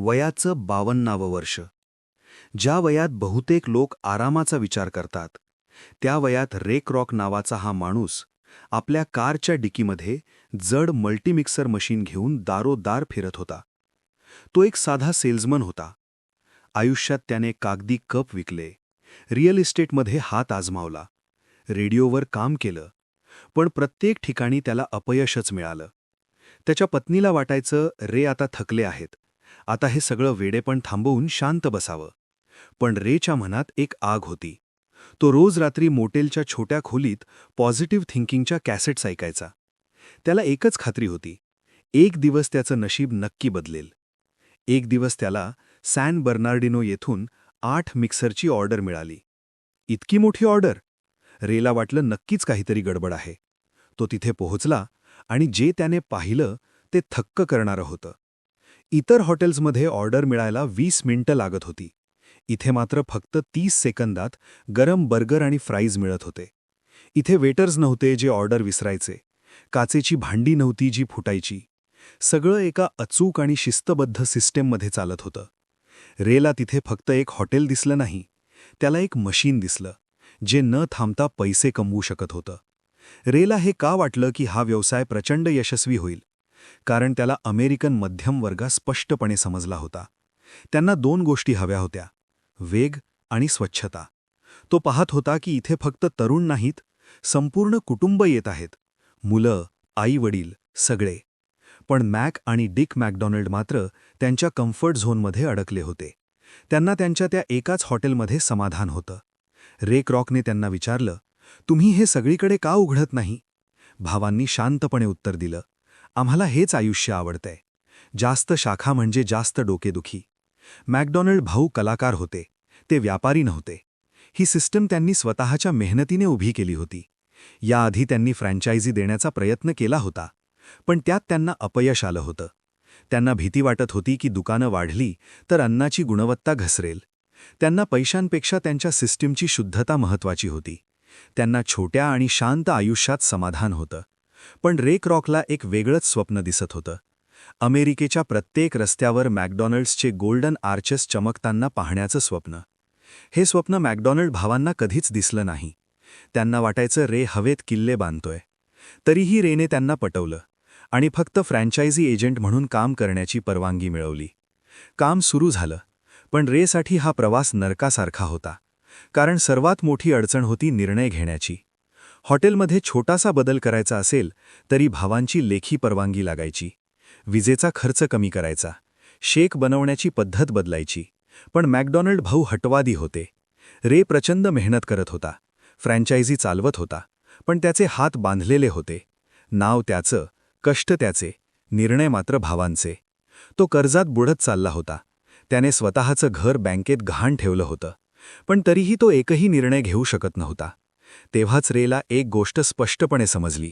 वयाचं बावन्नावं वर्ष. ज्या वयात बहुतेक लोक आरामाचा विचार करतात त्या वयात रेक रॉक नावाचा हा माणूस आपल्या कारच्या डिकीमध्ये जड मल्टीमिक्सर मशीन घेऊन दारोदार फिरत होता. तो एक साधा सेल्समन होता. आयुष्यात त्याने कागदी कप विकले रिअल इस्टेटमध्ये हात आजमावला रेडिओवर काम केलं पण प्रत्येक ठिकाणी त्याला अपयशच मिळालं. त्याच्या पत्नीला वाटायचं रे आता थकले आहेत. आता हे सगळं वेडेपण थांबवून शांत बसावं. पण रेच्या मनात एक आग होती. तो रोज रात्री मोटेलच्या छोट्या खोलीत पॉझिटिव्ह थिंकिंगच्या कॅसेट्स ऐकायचा. त्याला एकच खात्री होती. एक दिवस त्याचं नशीब नक्की बदलेल. एक दिवस त्याला सॅन बर्नार्डिनो येथून आठ मिक्सरची ऑर्डर मिळाली. इतकी मोठी ऑर्डर? रेला वाटलं नक्कीच काहीतरी गडबड आहे. तो तिथे पोहोचला आणि जे त्याने पाहिलं ते थक्क करणारं होतं. इतर हॉटेल्समध्ये ऑर्डर मिळायला वीस मिनिटं लागत होती. इथे मात्र फक्त तीस सेकंदात गरम बर्गर आणि फ्राईज मिळत होते. इथे वेटर्स नव्हते जे ऑर्डर विसरायचे. काचेची भांडी नव्हती जी फुटायची. सगळं एका अचूक आणि शिस्तबद्ध सिस्टेममध्ये चालत होतं. रेला तिथे फक्त एक हॉटेल दिसलं नाही. त्याला एक मशीन दिसलं जे न थांबता पैसे कमवू शकत होतं. रेला हे का वाटलं की हा व्यवसाय प्रचंड यशस्वी होईल? कारण त्याला अमेरिकन मध्यम वर्ग स्पष्टपणे समजला होता. त्यांना दोन गोष्टी हव्या होत्या वेग आणि स्वच्छता. तो पाहत होता की इथे फक्त तरुण नाहीत संपूर्ण कुटुंब येत आहेत मुलं आई वडील सगळे. पण मॅक आणि डिक मॅकडॉनल्ड मात्र त्यांच्या कम्फर्ट झोनमध्ये अडकले होते. त्यांना त्यांच्या त्या एकाच हॉटेलमध्ये समाधान होतं. रेक रॉकने त्यांना विचारलं तुम्ही हे सगळीकडे का उघडत नाही? भावांनी शांतपणे उत्तर दिलं आम्हाला हेच आयुष्य आवडतंय. जास्त शाखा म्हणजे जास्त डोकेदुखी. मॅकडॉनल्ड भाऊ कलाकार होते. ते व्यापारी नव्हते. ही सिस्टम त्यांनी स्वतःच्या मेहनतीने उभी केली होती. याआधी त्यांनी फ्रँचायझी देण्याचा प्रयत्न केला होता. पण त्यात त्यांना अपयश आलं होतं. त्यांना भीती वाटत होती की दुकानं वाढली तर अन्नाची गुणवत्ता घसरेल. त्यांना पैशांपेक्षा त्यांच्या सिस्टीमची शुद्धता महत्वाची होती. त्यांना छोट्या आणि शांत आयुष्यात समाधान होतं. पण रेक रॉकला एक वेगळंच स्वप्न दिसत होतं. अमेरिकेच्या प्रत्येक रस्त्यावर मॅकडॉनल्ड्सचे गोल्डन आर्चेस चमकताना पाहण्याचं स्वप्न. हे स्वप्न मॅकडॉनल्ड भावांना कधीच दिसलं नाही. त्यांना वाटायचं रे हवेत किल्ले बांधतोय. तरीही रेने त्यांना पटवलं आणि फक्त फ्रँचायझी एजंट म्हणून काम करण्याची परवानगी मिळवली. काम सुरू झालं पण रेसाठी हा प्रवास नरकासारखा होता. कारण सर्वात मोठी अडचण होती निर्णय घेण्याची. हॉटेलमध्ये छोटासा बदल करायचा असेल तरी भावांची लेखी परवानगी लागायची. विजेचा खर्च कमी करायचा. शेक बनवण्याची पद्धत बदलायची. पण मॅकडॉनल्ड भाऊ हटवादी होते. रे प्रचंड मेहनत करत होता. फ्रँचायझी चालवत होता. पण त्याचे हात बांधलेले होते. नाव त्याचं कष्ट त्याचे निर्णय मात्र भावांचे. तो कर्जात बुडत चालला होता. त्याने स्वतःचं घर बँकेत घाण ठेवलं होतं. पण तरीही तो एकही निर्णय घेऊ शकत नव्हता. तेव्हाच रेला एक गोष्ट स्पष्टपणे समजली.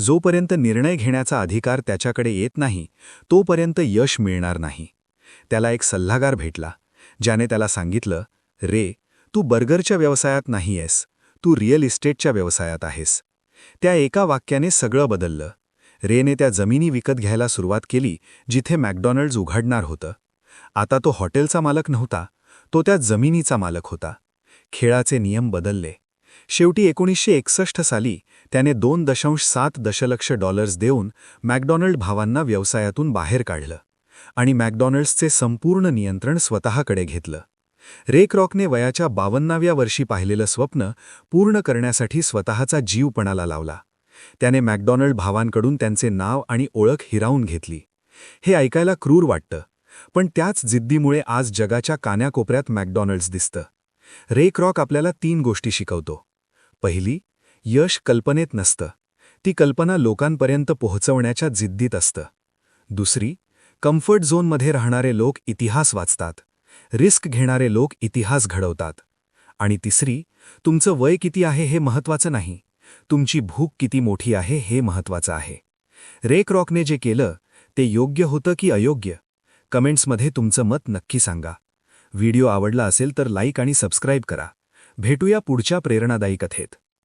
जोपर्यंत निर्णय घेण्याचा अधिकार त्याच्याकडे येत नाही तोपर्यंत यश मिळणार नाही. त्याला एक सल्लागार भेटला ज्याने त्याला सांगितलं रे तू बर्गरच्या व्यवसायात नाही आहेस तू रिअल इस्टेटच्या व्यवसायात आहेस. त्या एका वाक्याने सगळं बदललं. रेने त्या जमिनी विकत घ्यायला सुरुवात केली जिथे मॅकडॉनल्ड्स उघडणार होतं. आता तो हॉटेलचा मालक नव्हता तो त्या जमिनीचा मालक होता. खेळाचे नियम बदलले. शेवटी एकोणीसशे एकसष्ट साली त्याने दोन दशांश सात दशलक्ष डॉलर्स देऊन मॅकडॉनल्ड भावांना व्यवसायातून बाहेर काढलं आणि मॅकडॉनल्ड्सचे संपूर्ण नियंत्रण स्वतःकडे घेतलं. रेकरॉकने वयाच्या बावन्नाव्या वर्षी पाहिलेलं स्वप्न पूर्ण करण्यासाठी स्वतःचा जीवपणाला लावला. त्याने मॅकडॉनल्ड भावांकडून त्यांचे नाव आणि ओळख हिरावून घेतली. हे ऐकायला क्रूर वाटतं पण त्याच जिद्दीमुळे आज जगाच्या कान्याकोपऱ्यात मॅकडॉनल्ड्स दिसतं. रेकरॉक आपल्याला तीन गोष्टी शिकवतो. पहिली यश कल्पनेत नसतं. ती कल्पना लोकांपर्यंत पोहोचवण्याच्या जिद्दीत असतं. दुसरी कम्फर्ट झोनमध्ये राहणारे लोक इतिहास वाचतात. रिस्क घेणारे लोक इतिहास घडवतात. आणि तिसरी तुमचं वय किती आहे हे महत्वाचं नाही. तुमची भूक किती मोठी आहे हे महत्वाचं आहे. रेक रॉकने जे केलं ते योग्य होतं की अयोग्य? कमेंट्समध्ये तुमचं मत नक्की सांगा. व्हिडिओ आवडला असेल तर लाईक आणि सबस्क्राईब करा. भेटूया पुढच्या प्रेरणादायी कथेत.